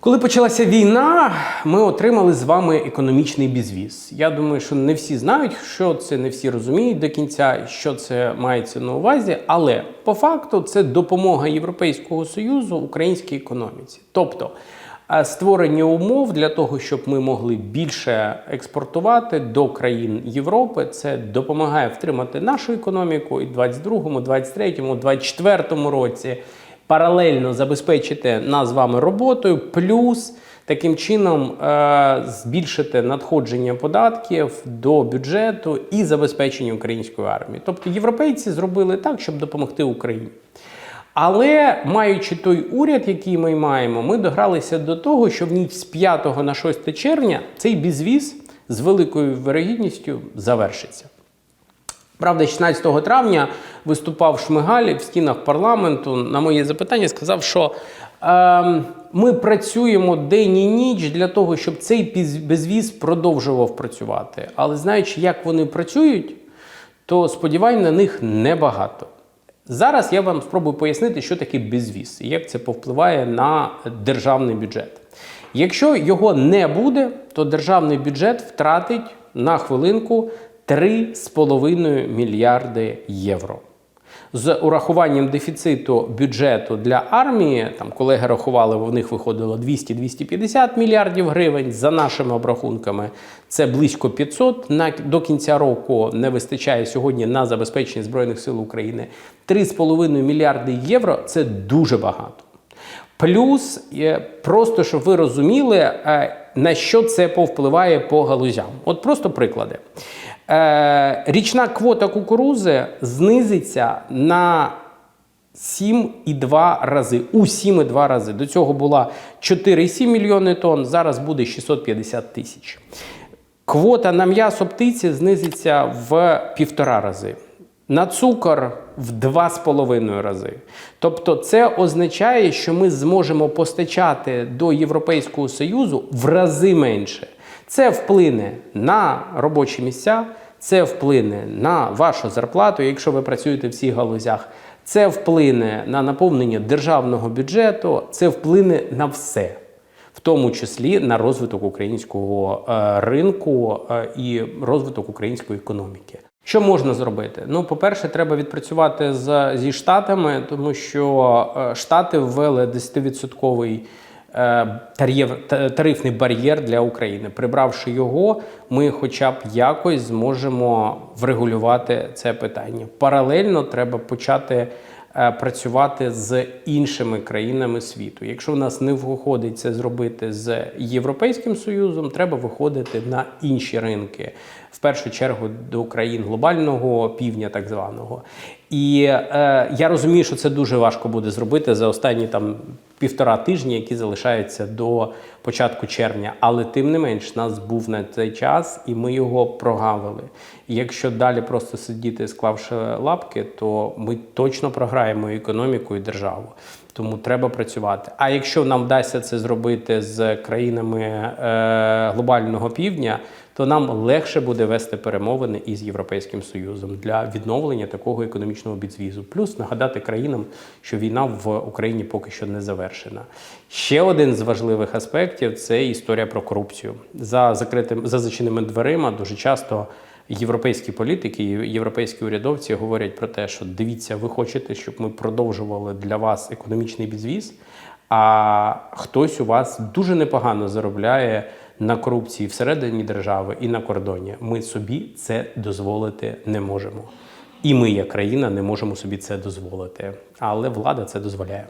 Коли почалася війна, ми отримали з вами економічний безвіз. Я думаю, що не всі знають, що це, не всі розуміють до кінця, що це мається на увазі. Але по факту це допомога Європейського союзу українській економіці. Тобто е, створення умов для того, щоб ми могли більше експортувати до країн Європи. Це допомагає втримати нашу економіку і в 22-му, 23-му, 24-му році паралельно забезпечити нас з вами роботою, плюс таким чином е, збільшити надходження податків до бюджету і забезпечення української армії. Тобто європейці зробили так, щоб допомогти Україні. Але маючи той уряд, який ми маємо, ми догралися до того, що в ніч з 5 на 6 червня цей безвіз з великою вирогідністю завершиться. Правда, 16 травня виступав Шмигаль в стінах парламенту. На моє запитання сказав, що е, ми працюємо день і ніч для того, щоб цей безвіз продовжував працювати. Але знаючи, як вони працюють, то сподівань на них небагато. Зараз я вам спробую пояснити, що таке безвіз і як це повпливає на державний бюджет. Якщо його не буде, то державний бюджет втратить на хвилинку 3,5 мільярди євро. З урахуванням дефіциту бюджету для армії, там колеги рахували, в них виходило 200-250 мільярдів гривень. За нашими обрахунками, це близько 500. На до кінця року не вистачає сьогодні на забезпечення збройних сил України 3,5 мільярди євро. Це дуже багато. Плюс, е, просто щоб ви розуміли, е, на що це повпливає по галузям. От просто приклади. Е, Річна квота кукурузи знизиться на 7,2 рази. У 7,2 рази. До цього була 4,7 мільйони тонн, зараз буде 650 тисяч. Квота на м'ясо птиці знизиться в півтора рази. На цукор в 2,5 рази. Тобто, це означає, що ми зможемо постачати до Європейського Союзу в рази менше. Це вплине на робочі місця, це вплине на вашу зарплату, якщо ви працюєте в цих галузях. Це вплине на наповнення державного бюджету, це вплине на все в тому числі на розвиток українського е, ринку е, і розвиток української економіки. Що можна зробити? Ну, по-перше, треба відпрацювати з, зі штатами, тому що е, штати ввели 10-відсотковий е, тариф, та- тарифний бар'єр для України. Прибравши його, ми хоча б якось зможемо врегулювати це питання. Паралельно треба почати працювати з іншими країнами світу. Якщо в нас не виходить це зробити з Європейським Союзом, треба виходити на інші ринки, в першу чергу до країн глобального півдня, так званого. І е, я розумію, що це дуже важко буде зробити за останні там півтора тижні, які залишаються до початку червня. Але тим не менш, нас був на цей час, і ми його прогавили. І якщо далі просто сидіти, склавши лапки, то ми точно програємо і економіку і державу. Тому треба працювати. А якщо нам вдасться це зробити з країнами е, глобального півдня, то нам легше буде вести перемовини із Європейським Союзом для відновлення такого економічного безвізу. Плюс нагадати країнам, що війна в Україні поки що не завершена. Ще один з важливих аспектів це історія про корупцію. За закритим за зачиненими дверима дуже часто. Європейські політики європейські урядовці говорять про те, що дивіться, ви хочете, щоб ми продовжували для вас економічний безвіз, а хтось у вас дуже непогано заробляє на корупції всередині держави і на кордоні. Ми собі це дозволити не можемо. І ми, як країна, не можемо собі це дозволити. Але влада це дозволяє.